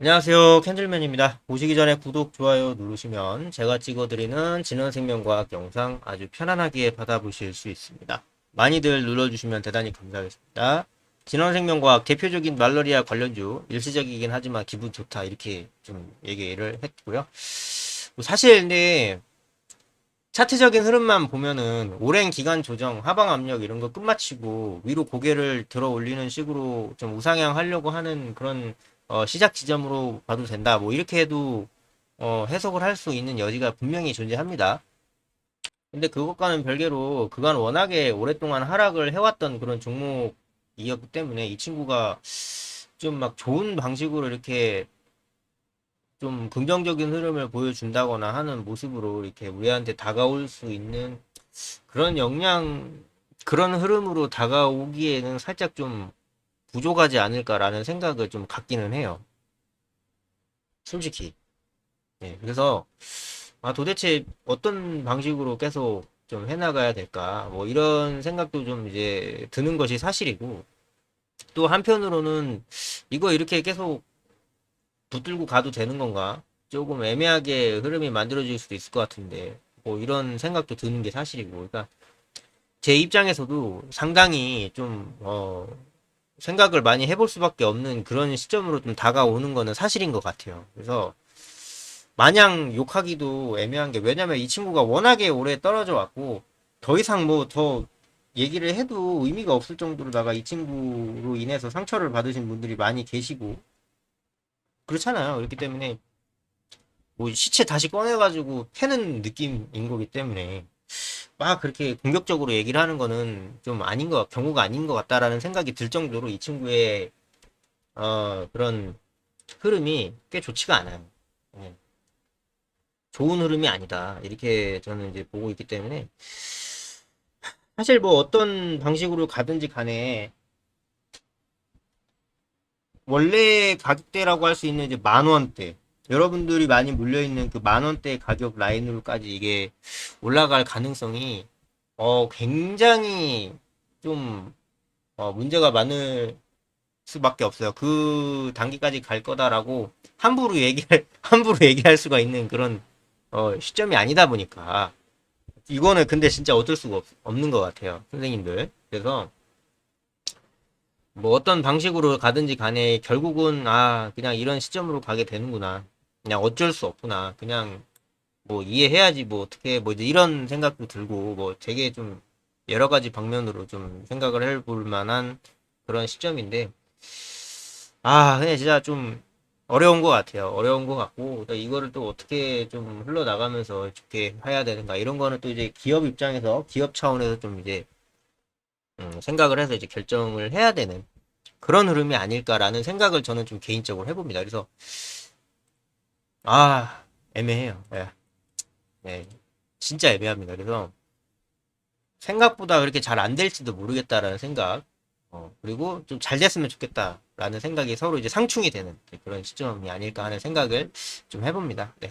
안녕하세요. 캔들맨입니다. 보시기 전에 구독, 좋아요 누르시면 제가 찍어드리는 진원생명과학 영상 아주 편안하게 받아보실 수 있습니다. 많이들 눌러주시면 대단히 감사하겠습니다. 진원생명과학 대표적인 말러리아 관련주, 일시적이긴 하지만 기분 좋다 이렇게 좀 얘기를 했고요. 뭐 사실 근데 차트적인 흐름만 보면은 오랜 기간 조정, 하방 압력 이런 거 끝마치고 위로 고개를 들어 올리는 식으로 좀 우상향 하려고 하는 그런 어, 시작 지점으로 봐도 된다. 뭐 이렇게 해도 어, 해석을 할 수 있는 여지가 분명히 존재합니다. 근데 그것과는 별개로 그간 워낙에 오랫동안 하락을 해왔던 그런 종목이었기 때문에 이 친구가 좀 막 좋은 방식으로 이렇게 좀 긍정적인 흐름을 보여준다거나 하는 모습으로 이렇게 우리한테 다가올 수 있는 그런 역량, 그런 흐름으로 다가오기에는 살짝 좀 부족하지 않을까라는 생각을 좀 갖기는 해요. 솔직히. 네, 그래서, 아, 도대체 어떤 방식으로 계속 좀 해나가야 될까? 뭐 이런 생각도 좀 이제 드는 것이 사실이고, 또 한편으로는 이거 이렇게 계속 붙들고 가도 되는 건가? 조금 애매하게 흐름이 만들어질 수도 있을 것 같은데, 뭐 이런 생각도 드는 게 사실이고, 그러니까 제 입장에서도 상당히 좀, 어, 생각을 많이 해볼 수밖에 없는 그런 시점으로 좀 다가오는 거는 사실인 것 같아요. 그래서 마냥 욕하기도 애매한 게 왜냐면 이 친구가 워낙에 오래 떨어져 왔고 더 이상 뭐 더 얘기를 해도 의미가 없을 정도로다가 이 친구로 인해서 상처를 받으신 분들이 많이 계시고 그렇잖아요. 그렇기 때문에 뭐 시체 다시 꺼내가지고 패는 느낌인 거기 때문에 막 그렇게 공격적으로 얘기를 하는 거는 좀 아닌 것, 경우가 아닌 것 같다라는 생각이 들 정도로 이 친구의 어, 그런 흐름이 꽤 좋지가 않아요. 예. 좋은 흐름이 아니다. 이렇게 저는 이제 보고 있기 때문에 사실 뭐 어떤 방식으로 가든지 간에 원래 가격대라고 할 수 있는 이제 만 원대 여러분들이 많이 물려있는 그 만 원대 가격 라인으로까지 이게 올라갈 가능성이 어 굉장히 좀 어, 문제가 많을 수밖에 없어요. 그 단계까지 갈 거다라고 함부로 얘기할 함부로 얘기할 수가 있는 그런 어, 시점이 아니다 보니까 이거는 근데 진짜 어쩔 수가 없, 없는 것 같아요, 선생님들. 그래서 뭐 어떤 방식으로 가든지 간에 결국은 아 그냥 이런 시점으로 가게 되는구나. 그냥 어쩔 수 없구나. 그냥 뭐 이해해야지 뭐 어떻게 뭐 이제 이런 생각도 들고 뭐 되게 좀 여러 가지 방면으로 좀 생각을 해볼 만한 그런 시점인데 아 그냥 진짜 좀 어려운 것 같아요. 어려운 것 같고 또 이거를 또 어떻게 좀 흘러나가면서 좋게 해야 되는가 이런 거는 또 이제 기업 입장에서 기업 차원에서 좀 이제 음, 생각을 해서 이제 결정을 해야 되는 그런 흐름이 아닐까라는 생각을 저는 좀 개인적으로 해봅니다. 그래서 아 애매해요. 예. 네, 진짜 애매합니다. 그래서 생각보다 그렇게 잘 안 될지도 모르겠다라는 생각, 어, 그리고 좀 잘 됐으면 좋겠다라는 생각이 서로 이제 상충이 되는 그런 시점이 아닐까 하는 생각을 좀 해봅니다. 네.